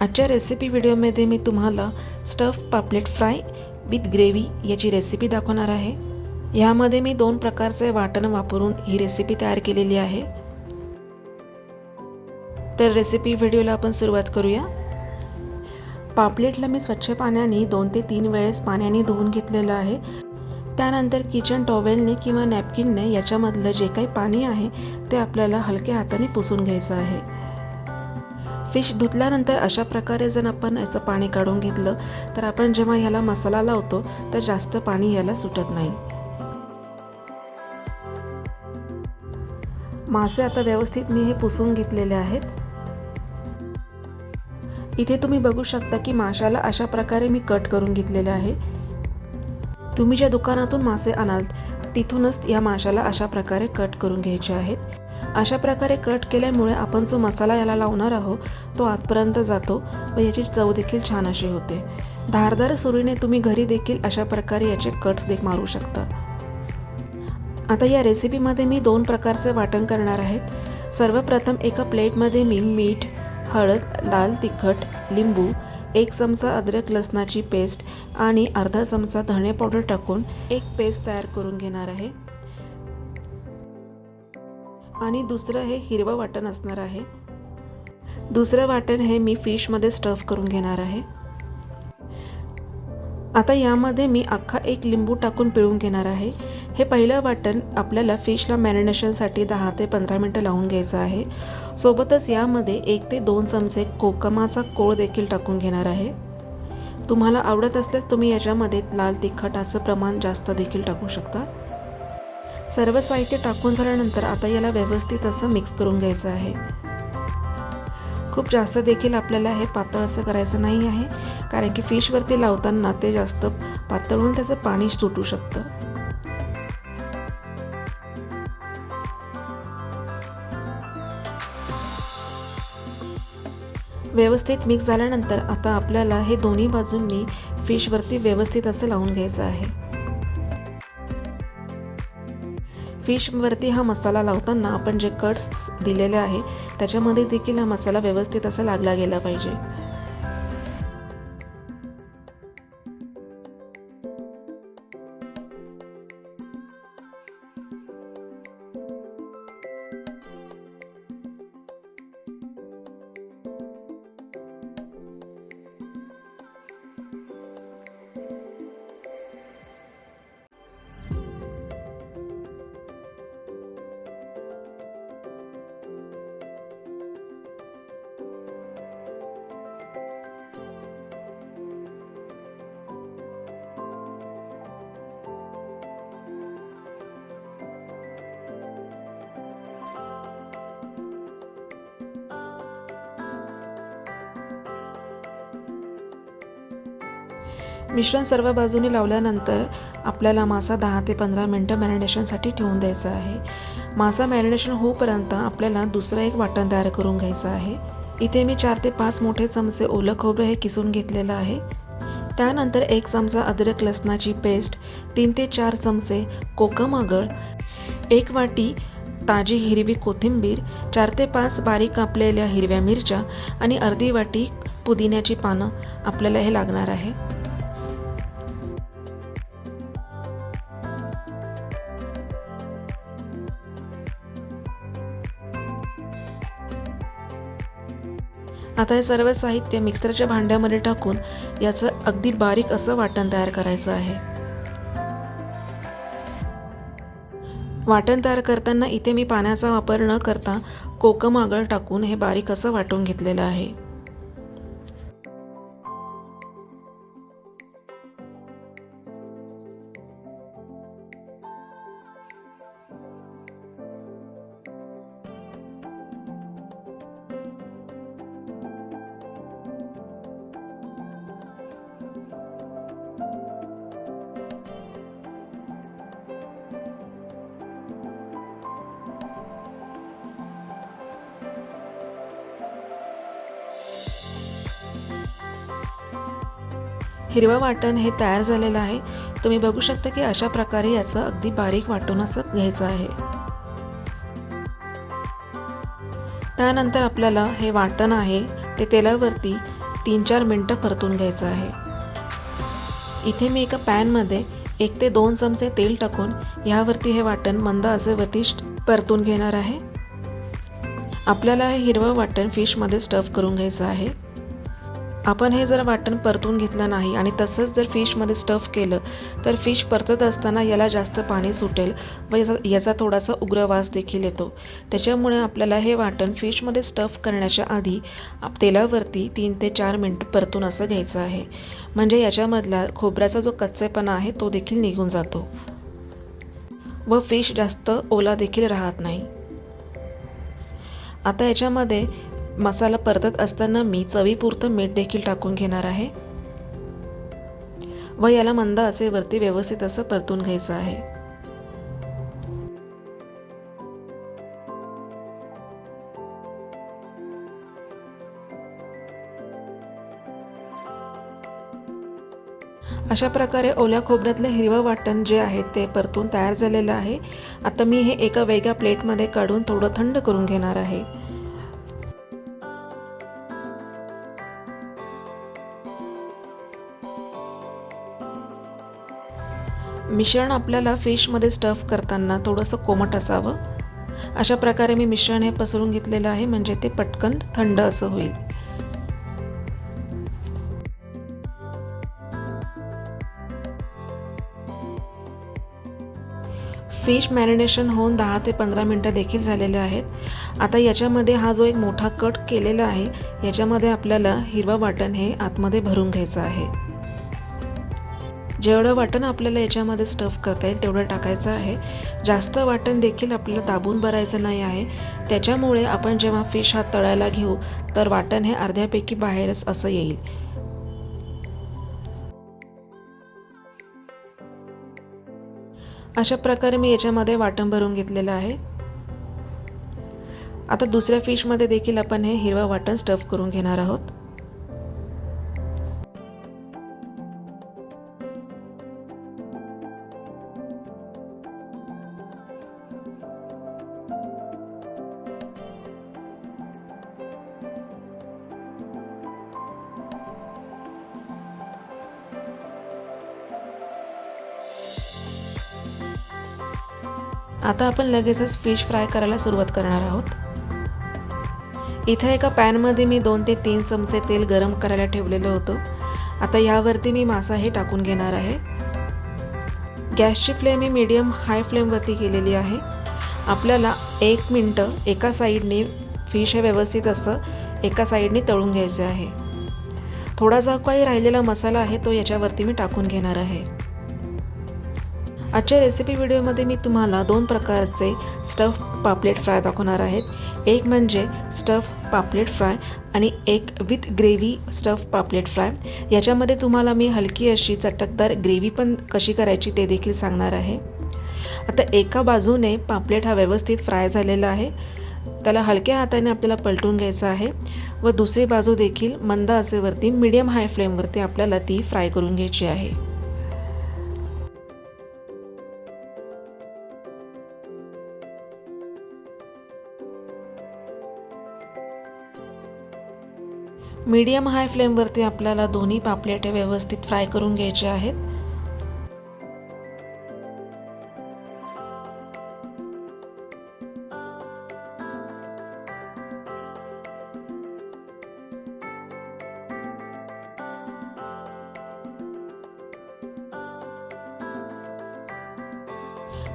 आजच्या रेसिपी व्हिडिओमध्ये मी तुम्हाला स्टफ पापलेट फ्राय विथ ग्रेव्ही याची रेसिपी दाखवणार आहे. ह्यामध्ये मी दोन प्रकारचे वाटण वापरून ही रेसिपी तयार केलेली आहे. तर रेसिपी व्हिडिओला आपण सुरुवात करूया. पापलेटला मी स्वच्छ पाण्याने दोन ते तीन वेळेस पाण्याने धुवून घेतलेलं आहे. त्यानंतर किचन टॉवेलने किंवा नॅपकिनने याच्यामधलं जे काही पाणी आहे ते आपल्याला हलक्या हाताने पुसून घ्यायचं आहे. फिश धुतल्यानंतर अशा प्रकारे जर आपण याचं पाणी काढून घेतलं तर आपण जेव्हा ह्याला मसाला लावतो तर जास्त पाणी ह्याला सुटत नाही. मासे आता व्यवस्थित मी हे पुसून घेतलेले आहेत. इथे तुम्ही बघू शकता की माशाला अशा प्रकारे मी कट करून घेतलेले आहे. तुम्ही ज्या दुकानातून मासे आणाल तिथूनच या माशाला अशा प्रकारे कट करून घ्यायचे आहेत. अशा प्रकारे कट केल्यामुळे आपण जो मसाला याला लावणार आहोत तो आतपर्यंत जातो व याची चव देखील छान अशी होते. धारदार सुरीने तुम्ही घरी देखील अशा प्रकारे याचे कट्स देख मारू शकता. आता या रेसिपीमध्ये मी दोन प्रकारचे वाटण करणार आहेत. सर्वप्रथम एका प्लेटमध्ये मी मीठ हळद लाल तिखट लिंबू एक चमचा अद्रक लसणाची पेस्ट आणि अर्धा चमचा धणे पावडर टाकून एक पेस्ट तयार करून घेणार आहे. आणि दुसरं हे हिरवं वाटण असणार आहे. दुसरं वाटण हे मी फिशमध्ये स्टफ करून घेणार आहे. आता यामध्ये मी अख्खा एक लिंबू टाकून पिळून घेणार आहे. हे पहिलं वाटण आपल्याला फिशला मॅरिनेशनसाठी दहा ते पंधरा मिनटं लावून घ्यायचं आहे. सोबतच यामध्ये एक ते दोन चमचे कोकमाचा कोळ देखील टाकून घेणार आहे. तुम्हाला आवडत असल्यास तुम्ही याच्यामध्ये लाल तिखटाचं प्रमाण जास्त देखील टाकू शकता. सर्व साहित्य टाकून झाल्यानंतर आता याला व्यवस्थित असं मिक्स करून घ्यायचं आहे. खूप जास्त देखील आपल्याला हे पातळ असं करायचं नाही आहे कारण की फिशवरती लावताना ते जास्त पातळ होऊन त्याचं पाणी सुटू शकतं. व्यवस्थित मिक्स झाल्यानंतर आता आपल्याला हे दोन्ही बाजूंनी फिशवरती व्यवस्थित असं लावून घ्यायचं आहे. फिशवरती हा मसाला लावताना आपण जे कट्स दिलेले आहे त्याच्यामध्ये देखील हा मसाला व्यवस्थित असा लागला गेला पाहिजे. मिश्रण सर्व बाजूनी लावल्यानंतर आपल्याला मासा दहा ते पंधरा मिनटं मॅरिनेशनसाठी ठेवून द्यायचा आहे. मासा मॅरिनेशन होऊपर्यंत आपल्याला दुसरं एक वाटण तयार करून घ्यायचं आहे. इथे मी चार ते पाच मोठे चमचे ओलं खोबरं हे किसून घेतलेलं आहे. त्यानंतर एक चमचा अद्रक लसणाची पेस्ट तीन ते चार चमचे कोकम आगळ एक वाटी ताजी हिरवी कोथिंबीर चार ते पाच बारीक कापलेल्या हिरव्या मिरच्या आणि अर्धी वाटी पुदिन्याची पानं आपल्याला हे लागणार आहे. आता हे सर्व साहित्य मिक्सरच्या भांड्यामध्ये टाकून याचं अगदी बारीक असं वाटण तयार करायचं आहे. वाटण तयार करताना इथे मी पाण्याचा वापर न करता कोकम आगळ टाकून हे बारीक असं वाटून घेतलेलं आहे. हिरवं वाटण हे तयार झालेलं आहे. तुम्ही बघू शकता की अशा प्रकारे याचं अगदी बारीक वाटून असं घ्यायचं आहे. त्यानंतर आपल्याला हे वाटण आहे ते तेलावरती तीन चार मिनटं परतून घ्यायचं आहे. इथे मी एका पॅनमध्ये एक ते दोन चमचे तेल टाकून ह्यावरती हे वाटण मंद आचेवरती परतून घेणार आहे. आपल्याला हे हिरवं वाटण फिशमध्ये स्टफ करून घ्यायचं आहे. आपण हे जर वाटण परतून घेतलं नाही आणि तसंच जर फिशमध्ये स्टफ केलं तर फिश परतत असताना याला जास्त पाणी सुटेल व याचा याचा थोडासा उग्र वास देखील येतो. त्याच्यामुळे आपल्याला हे वाटण फिशमध्ये स्टफ करण्याच्या आधी तेलावरती तीन ते चार मिनटं परतून असं घ्यायचं आहे. म्हणजे याच्यामधला खोबऱ्याचा जो कच्चेपणा आहे तो देखील निघून जातो. व फिश जास्त ओला देखील राहत नाही. आता याच्यामध्ये मसाला परतत असताना मी चवीपुरतं मीठ देखील टाकून घेणार आहे. व याला मंद वरती व्यवस्थित असं परतून घ्यायचं आहे. अशा प्रकारे ओल्या खोबऱ्यातलं हिरवं वाटण जे आहे ते परतून तयार झालेलं आहे. आता मी हे एका वेगळ्या प्लेटमध्ये काढून थोडं थंड करून घेणार आहे. मिश्रण आपल्याला फिशमध्ये स्टफ करताना थोडंसं कोमट असावं. अशा प्रकारे मी मिश्रण हे पसरून घेतलेलं आहे म्हणजे ते पटकन थंड असं होईल. फिश मॅरिनेशन होऊन दहा ते पंधरा मिनटं देखील झालेले आहेत. आता याच्यामध्ये हा जो एक मोठा कट केलेला आहे याच्यामध्ये आपल्याला हिरवं वाटण हे आतमध्ये भरून घ्यायचं आहे. जेवढं वाटण आपल्याला याच्यामध्ये स्टफ करता येईल तेवढं टाकायचं आहे. जास्त वाटण देखील आपल्याला दाबून भरायचं नाही आहे. त्याच्यामुळे आपण जेव्हा फिश हा तळायला घेऊ तर वाटण हे अर्ध्यापैकी बाहेरच असं येईल. अशा प्रकारे मी याच्यामध्ये वाटण भरून घेतलेलं आहे. आता दुसऱ्या फिशमध्ये देखील आपण हे हिरवं वाटण स्टफ करून घेणार आहोत. आता आपण लगेचच फिश फ्राय करायला सुरुवात करणार आहोत. इथं एका पॅनमध्ये मी दोन ते तीन चमचे तेल गरम करायला ठेवलेलं होतं. आता यावरती मी मासा हे टाकून घेणार आहे. गॅसची फ्लेम ही मीडियम हाय फ्लेमवरती केलेली आहे. आपल्याला एक मिनटं एका साईडने फिश हे व्यवस्थित असं एका साईडने तळून घ्यायचं आहे. थोडासा काही राहिलेला मसाला आहे तो याच्यावरती मी टाकून घेणार आहे. आजच्या रेसिपी व्हिडिओमध्ये मी तुम्हाला दोन प्रकारचे स्टफ पापलेट फ्राय दाखवणार आहेत. एक म्हणजे स्टफ पापलेट फ्राय आणि एक विथ ग्रेव्ही स्टफ पापलेट फ्राय याच्यामध्ये तुम्हाला मी हलकी अशी चटकदार ग्रेव्ही पण कशी करायची ते देखील सांगणार आहे. आता एका बाजूने पापलेट हा व्यवस्थित फ्राय झालेला आहे. त्याला हलक्या हाताने आपल्याला पलटून घ्यायचं आहे व दुसरी बाजू देखील मंद असेवरती मीडियम हाय फ्लेमवरती आपल्याला ती फ्राय करून घ्यायची आहे. मीडियम हाय फ्लेमवरती आपल्याला दोन्ही पापलेटे व्यवस्थित फ्राय करून घ्यायचे आहेत.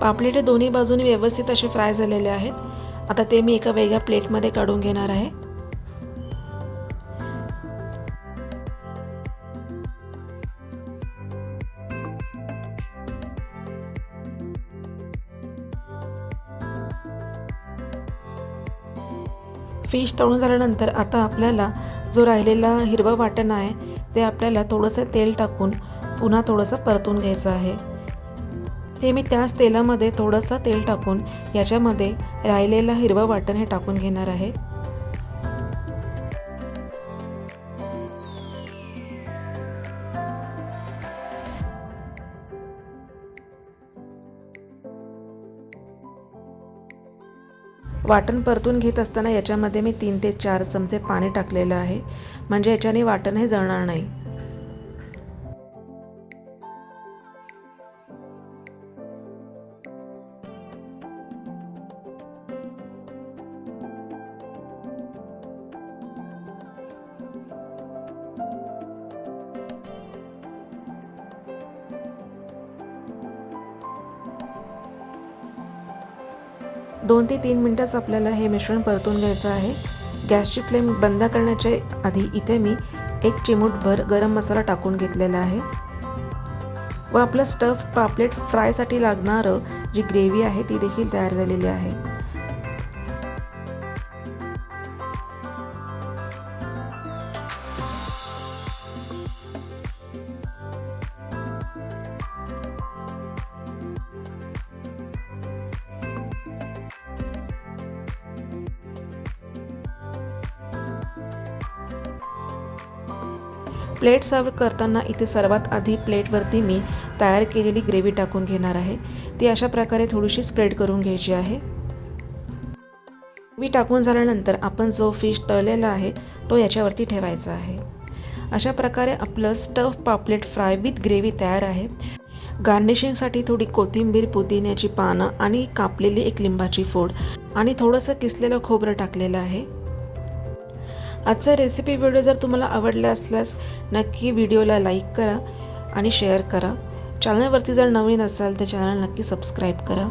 पापलेटे दोन्ही बाजूनी व्यवस्थित असे फ्राय झालेले आहेत. आता ते मी एका वेगळ्या प्लेटमध्ये काढून घेणार आहे. फिश तळून झाल्यानंतर आता आपल्याला जो राहिलेला हिरवं वाटण आहे ते आपल्याला थोडंसं तेल टाकून पुन्हा थोडंसं परतून घ्यायचं आहे. ते मी त्याच तेलामध्ये थोडंसं तेल टाकून याच्यामध्ये राहिलेलं हिरवं वाटण हे टाकून घेणार आहे. वाटण परतून घेत असताना याच्यामध्ये मी तीन ते चार चमचे पाणी टाकलेलं आहे. म्हणजे याच्याने वाटण हे जळणार नाही. दोन ते तीन मिनटाच आपल्याला हे मिश्रण परतून घ्यायचं आहे. गॅसची फ्लेम बंद करण्याच्या आधी इथे मी एक चिमूटभर गरम मसाला टाकून घेतलेला आहे. व आपलं स्टफ पापलेट फ्रायसाठी लागणारं जी ग्रेव्ही आहे ती देखील तयार झालेली आहे. प्लेट सर्व करताना इथे सर्वात आधी प्लेटवरती मी तयार केलेली ग्रेव्ही टाकून घेणार आहे. ती अशा प्रकारे थोडीशी स्प्रेड करून घ्यायची आहे. ग्रेव्ही टाकून झाल्यानंतर आपण जो फिश तळलेला आहे तो याच्यावरती ठेवायचा आहे. अशा प्रकारे आपलं स्टफ पापलेट फ्राय विथ ग्रेव्ही तयार आहे. गार्निशिंगसाठी थोडी कोथिंबीर पुदिन्याची पानं आणि कापलेली एक लिंबाची फोड आणि थोडंसं किसलेलं खोबरं टाकलेलं आहे. आजचा रेसिपी व्हिडिओ जर तुम्हाला आवडला असल्यास नक्की व्हिडिओला लाईक करा आणि शेअर करा. चॅनलवरती जर नवीन असाल तर चॅनल नक्की सबस्क्राईब करा.